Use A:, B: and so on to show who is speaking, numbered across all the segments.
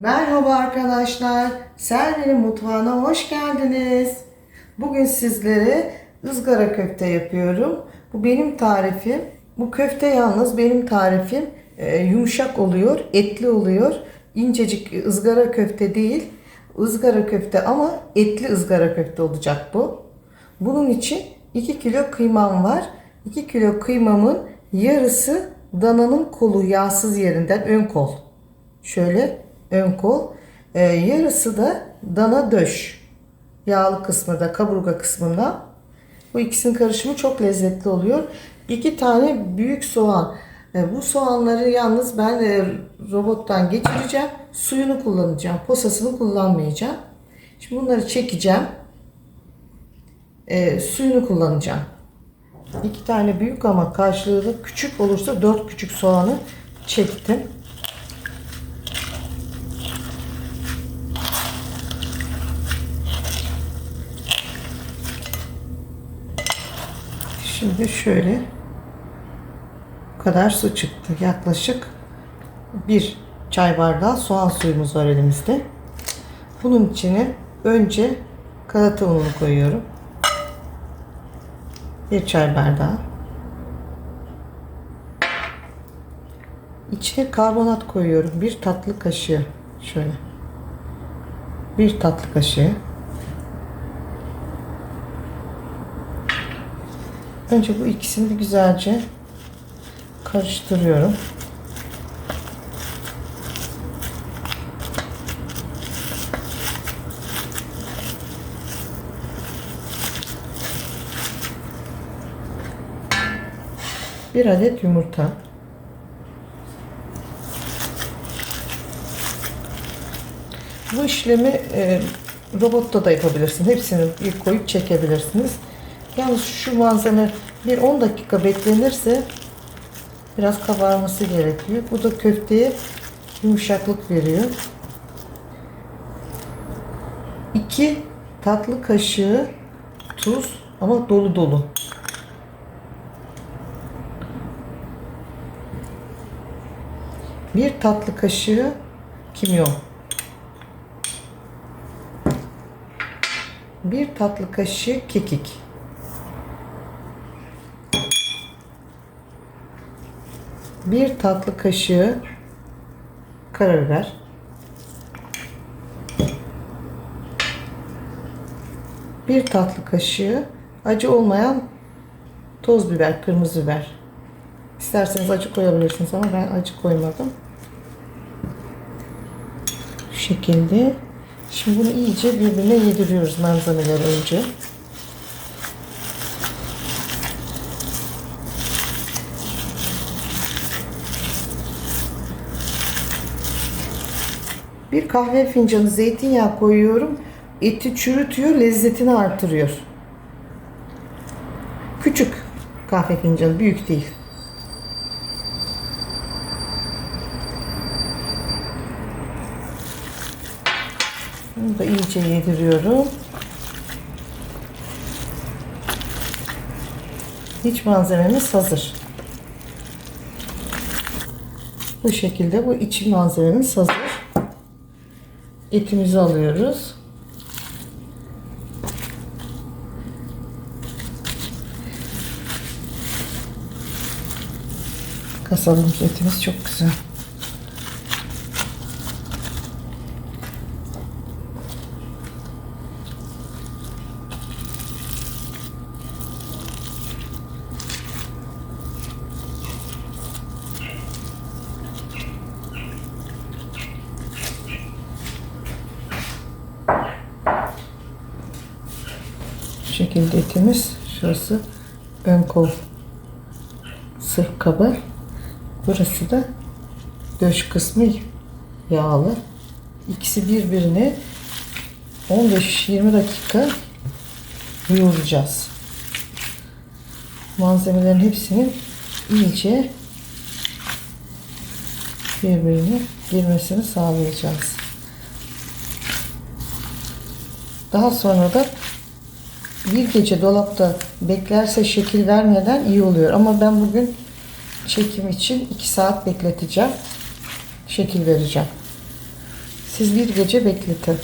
A: Merhaba arkadaşlar. Selvi'nin mutfağına hoş geldiniz. Bugün sizlere ızgara köfte yapıyorum. Bu benim tarifim. Bu köfte yalnız benim tarifim e, yumuşak oluyor, etli oluyor. İncecik ızgara köfte değil. ızgara köfte ama etli ızgara köfte olacak bu. Bunun için 2 kilo kıymam var. 2 kilo kıymamın yarısı dananın kolu yağsız yerinden ön kol. Şöyle ön kol. Ee, yarısı da dana döş. Yağlı kısmı da kaburga kısmında. Bu ikisinin karışımı çok lezzetli oluyor. İki tane büyük soğan. Ee, bu soğanları yalnız ben e, robottan geçireceğim. Suyunu kullanacağım. Posasını kullanmayacağım. Şimdi bunları çekeceğim. Ee, suyunu kullanacağım. İki tane büyük ama karşılığı da küçük olursa dört küçük soğanı çektim. Şimdi şöyle bu kadar su çıktı. Yaklaşık bir çay bardağı soğan suyumuz var elimizde. Bunun içine önce galata ununu koyuyorum. Bir çay bardağı. İçine karbonat koyuyorum. Bir tatlı kaşığı. Şöyle. Bir tatlı kaşığı. Önce bu ikisini bir güzelce karıştırıyorum. Bir adet yumurta. Bu işlemi e, robotta da yapabilirsiniz. Hepsini bir koyup çekebilirsiniz. Yalnız şu malzeme bir 10 dakika beklenirse biraz kabarması gerekiyor. Bu da köfteye yumuşaklık veriyor. 2 tatlı kaşığı tuz ama dolu dolu. Bir tatlı kaşığı kimyon. Bir tatlı kaşığı kekik. Bir tatlı kaşığı karabiber. Bir tatlı kaşığı acı olmayan toz biber, kırmızı biber. İsterseniz acı koyabilirsiniz ama ben acı koymadım. Şu şekilde. Şimdi bunu iyice birbirine yediriyoruz malzemeleri önce. Bir kahve fincanı zeytinyağı koyuyorum. Eti çürütüyor, lezzetini artırıyor. Küçük kahve fincanı, büyük değil. Bunu da iyice yediriyorum. İç malzememiz hazır. Bu şekilde bu iç malzememiz hazır. Etimizi alıyoruz. Kasabımız etimiz çok güzel. Şu etimiz. Şurası ön kol sırf kabı. Burası da döş kısmı yağlı. İkisi birbirine 15-20 dakika yoğuracağız. Malzemelerin hepsinin iyice birbirine girmesini sağlayacağız. Daha sonra da bir gece dolapta beklerse şekil vermeden iyi oluyor. Ama ben bugün çekim için 2 saat bekleteceğim. Şekil vereceğim. Siz bir gece bekletin.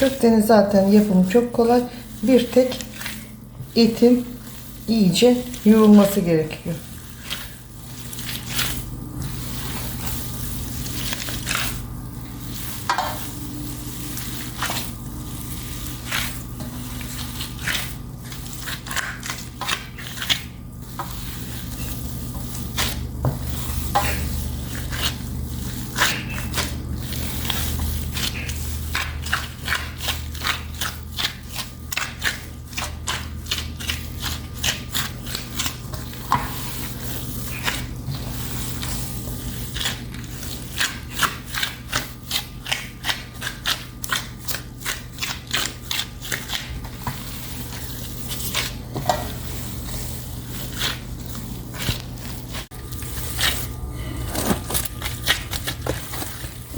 A: Köftenin zaten yapımı çok kolay. Bir tek etin iyice yoğrulması gerekiyor.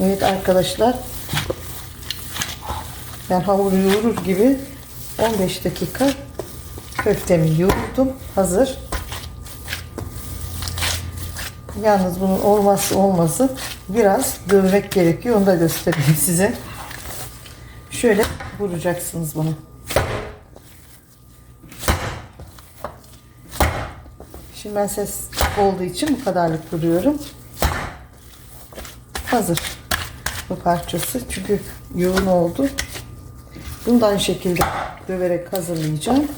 A: Evet arkadaşlar. Ben hamuru yoğurur gibi 15 dakika köftemi yoğurdum. Hazır. Yalnız bunun olmazsa olmazı biraz dövmek gerekiyor. Onu da göstereyim size. Şöyle vuracaksınız bunu. Şimdi ben ses olduğu için bu kadarlık vuruyorum. Hazır bu parçası. Çünkü yoğun oldu. Bunu aynı şekilde döverek hazırlayacağım.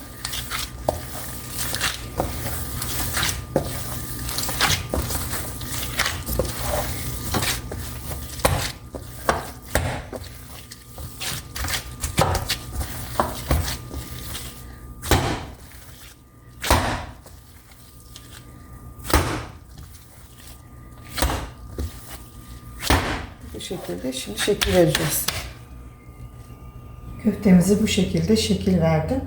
A: Şekilde şimdi şekil vereceğiz. Köftemizi bu şekilde şekil verdim.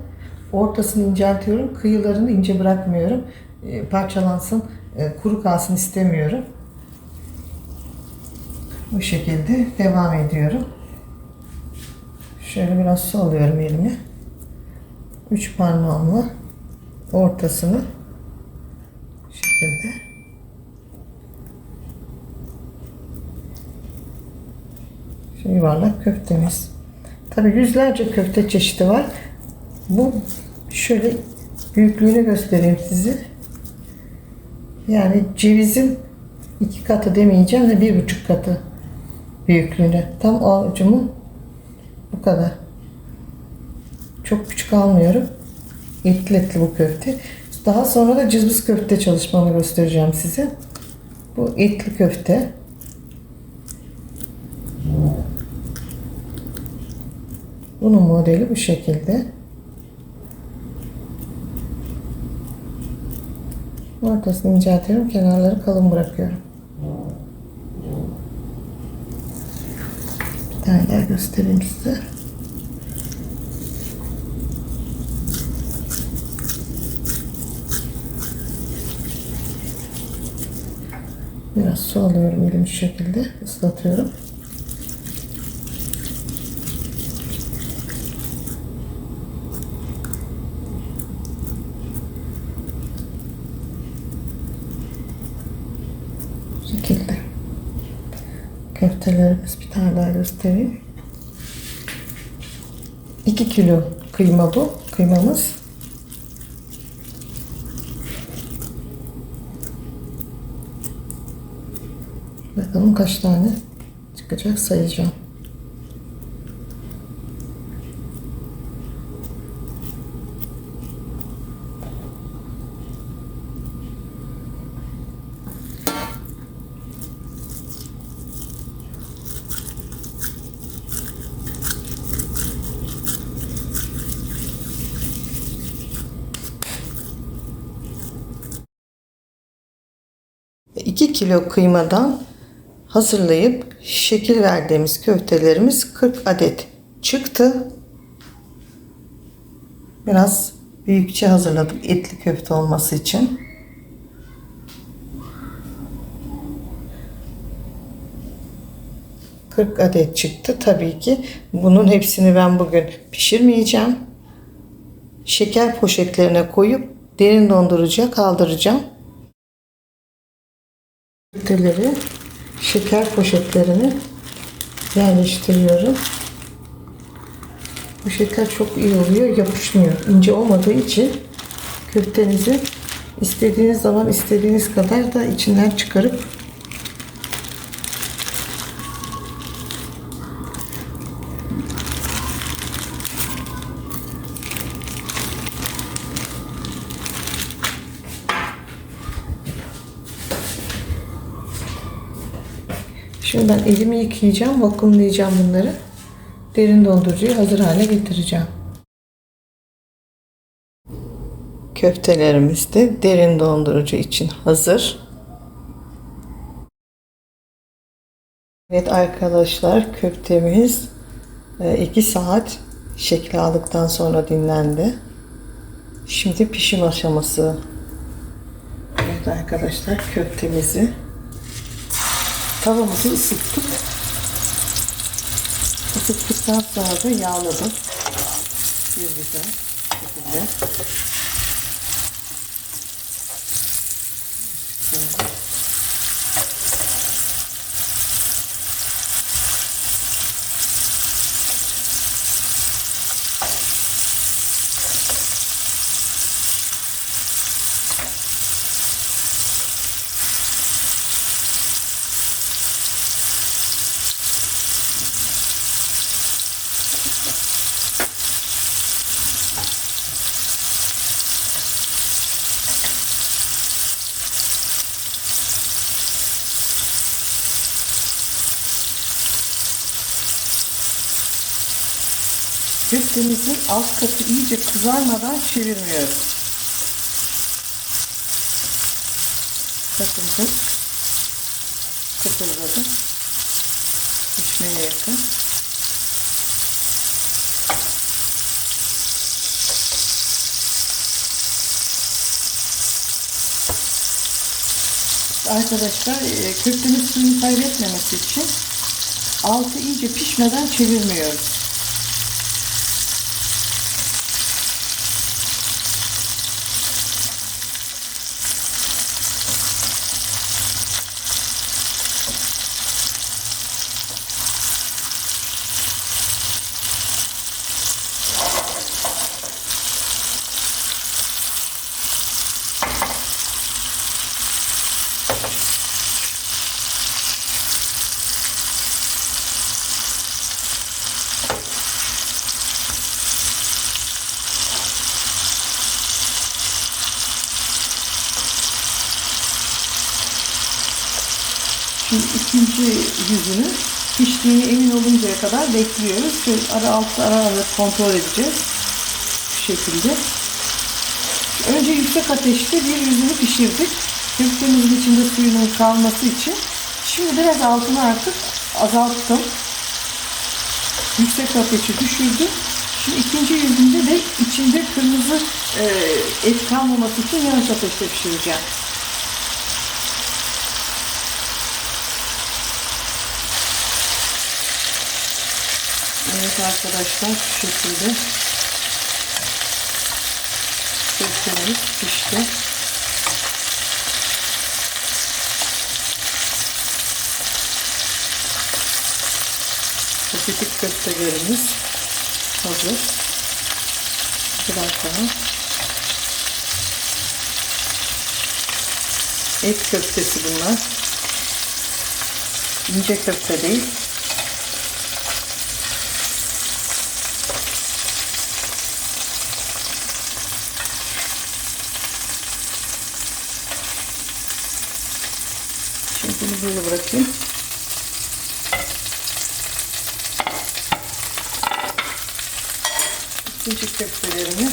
A: Ortasını inceltiyorum. Kıyılarını ince bırakmıyorum. E, parçalansın, e, kuru kalsın istemiyorum. Bu şekilde devam ediyorum. Şöyle biraz su alıyorum elime. Üç parmağımla ortasını bu şekilde Şu yuvarlak köftemiz. Tabi yüzlerce köfte çeşidi var. Bu şöyle büyüklüğünü göstereyim size. Yani cevizin iki katı demeyeceğim de bir buçuk katı büyüklüğüne. Tam avucumun bu kadar. Çok küçük almıyorum. Etli etli bu köfte. Daha sonra da cızbız köfte çalışmamı göstereceğim size. Bu etli köfte. Bunun modeli bu şekilde. Ortasını inceltiyorum. Kenarları kalın bırakıyorum. Bir tane daha göstereyim size. Biraz su alıyorum elimi şu şekilde ıslatıyorum. Bu şekilde. Köftelerimiz bir tane daha göstereyim. 2 kilo kıyma bu. Kıymamız. Bakalım kaç tane çıkacak sayacağım. Ve 2 kilo kıymadan hazırlayıp şekil verdiğimiz köftelerimiz 40 adet çıktı. Biraz büyükçe hazırladım etli köfte olması için. ...40 adet çıktı. Tabii ki bunun hepsini ben bugün pişirmeyeceğim. Şeker poşetlerine koyup derin dondurucuya kaldıracağım. Köfteleri şeker poşetlerine yerleştiriyorum. Bu şeker çok iyi oluyor, yapışmıyor. İnce olmadığı için köftenizi istediğiniz zaman istediğiniz kadar da içinden çıkarıp Ben elimi yıkayacağım, vakumlayacağım bunları. Derin dondurucuyu hazır hale getireceğim. Köftelerimiz de derin dondurucu için hazır. Evet arkadaşlar köftemiz 2 saat şekli aldıktan sonra dinlendi. Şimdi pişim aşaması. Evet arkadaşlar köftemizi tavamızı ısıttık. Isıttıktan sonra da yağladım. Bir güzel şekilde. Şöyle. Köftemizin alt katı iyice kızarmadan çevirmiyoruz. Bakın bu kıpırdadı. Pişmeye yakın. Arkadaşlar e, köftemiz suyunu kaybetmemesi için altı iyice pişmeden çevirmiyoruz. Şimdi ikinci yüzünü piştiğine emin oluncaya kadar bekliyoruz. Şöyle ara alt ara ara kontrol edeceğiz. Bu şekilde. Önce yüksek ateşte bir yüzünü pişirdik. Köftemizin içinde suyunun kalması için. Şimdi biraz altını artık azalttım. Yüksek ateşi düşürdüm. Şimdi ikinci yüzünde de içinde kırmızı e, et kalmaması için yanık ateşte pişireceğim. Evet arkadaşlar şu şekilde köftemiz pişti. Paketik köftelerimiz hazır. Biraz daha et köftesi bunlar. İnce köfte değil. Şimdi bunu böyle bırakayım. İkinci köftelerimi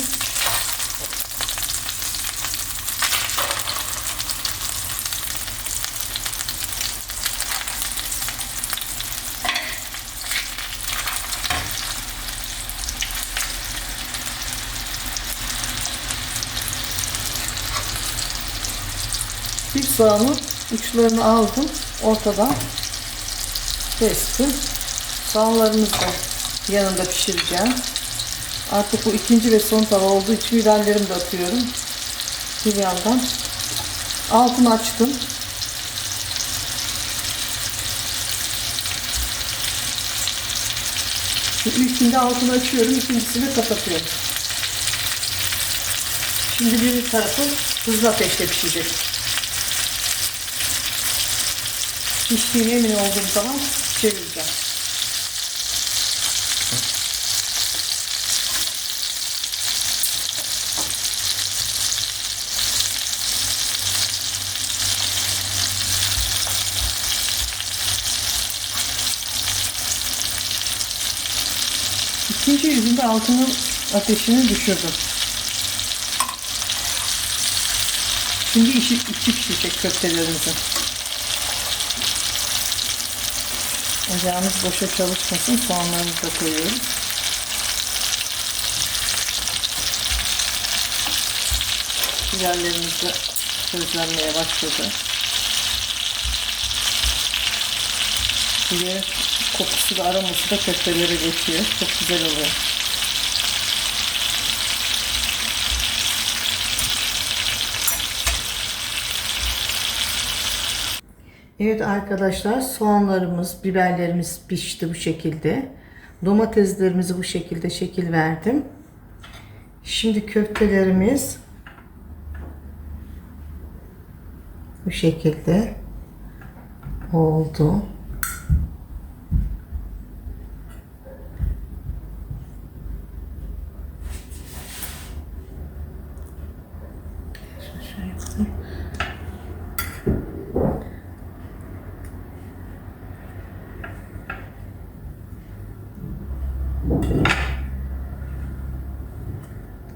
A: Soğanın uçlarını aldım. Ortadan kestim. Soğanlarımızı da yanında pişireceğim. Artık bu ikinci ve son tava olduğu için biberlerimi de atıyorum. Bir yandan altını açtım. İlkinde altını açıyorum, ikincisini kapatıyorum. Şimdi bir tarafı hızlı ateşte pişecek. Piştiğine emin olduğum zaman çevireceğim. İkinci yüzünde altının ateşini düşürdüm. Şimdi içi, içi pişecek köftelerimizi. Ocağımız boşa çalışmasın. Soğanlarımızı da koyuyoruz. Biberlerimiz de közlenmeye başladı. Biber kokusu da aroması da köftelere geçiyor. Çok güzel oluyor. Evet arkadaşlar soğanlarımız, biberlerimiz pişti bu şekilde. Domateslerimizi bu şekilde şekil verdim. Şimdi köftelerimiz bu şekilde oldu.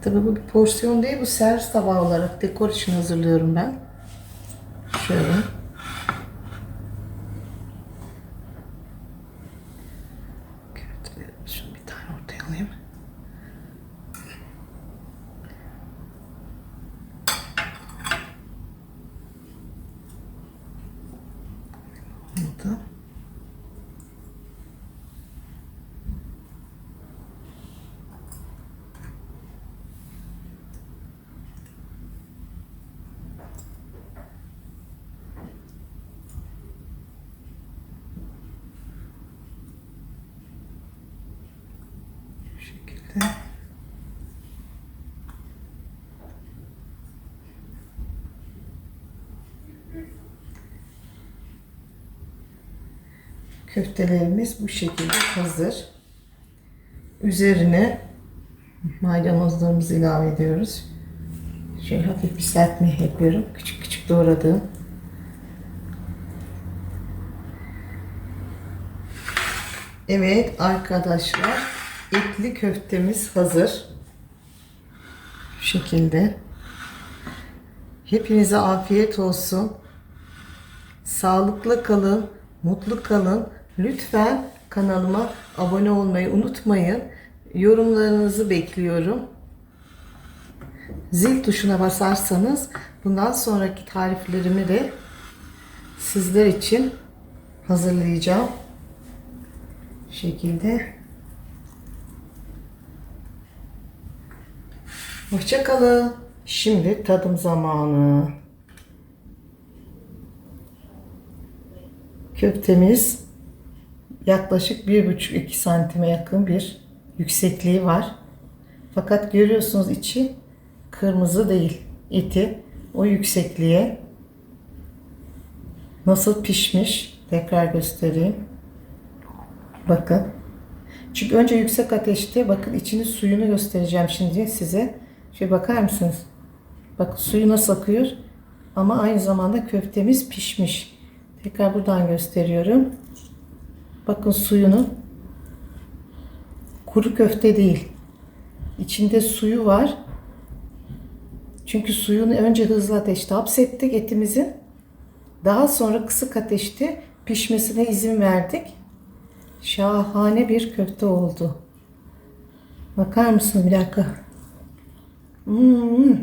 A: Tabii bu bir porsiyon değil, bu servis tabağı olarak dekor için hazırlıyorum ben. Şöyle. Şunu bir tane ortaya alayım. Oldu. Bu şekilde. Köftelerimiz bu şekilde hazır. Üzerine maydanozlarımızı ilave ediyoruz. Şöyle hafif bir serpme yapıyorum. Küçük küçük doğradığım. Evet arkadaşlar etli köftemiz hazır. Bu şekilde. Hepinize afiyet olsun. Sağlıklı kalın, mutlu kalın. Lütfen kanalıma abone olmayı unutmayın. Yorumlarınızı bekliyorum. Zil tuşuna basarsanız bundan sonraki tariflerimi de sizler için hazırlayacağım. Bu şekilde. Hoşçakalın. Şimdi tadım zamanı. Köftemiz yaklaşık 1,5-2 santime yakın bir yüksekliği var. Fakat görüyorsunuz içi kırmızı değil. Eti o yüksekliğe nasıl pişmiş tekrar göstereyim. Bakın. Çünkü önce yüksek ateşte bakın içinin suyunu göstereceğim şimdi size. Şöyle bakar mısınız? Bak suyu nasıl akıyor. Ama aynı zamanda köftemiz pişmiş. Tekrar buradan gösteriyorum. Bakın suyunu. Kuru köfte değil. İçinde suyu var. Çünkü suyunu önce hızlı ateşte hapsettik etimizin. Daha sonra kısık ateşte pişmesine izin verdik. Şahane bir köfte oldu. Bakar mısın bir dakika? Hmm,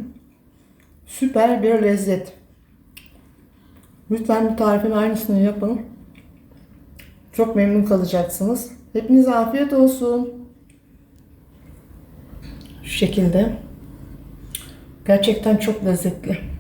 A: süper bir lezzet. Lütfen bu tarifin aynısını yapın. Çok memnun kalacaksınız. Hepinize afiyet olsun. Şu şekilde. Gerçekten çok lezzetli.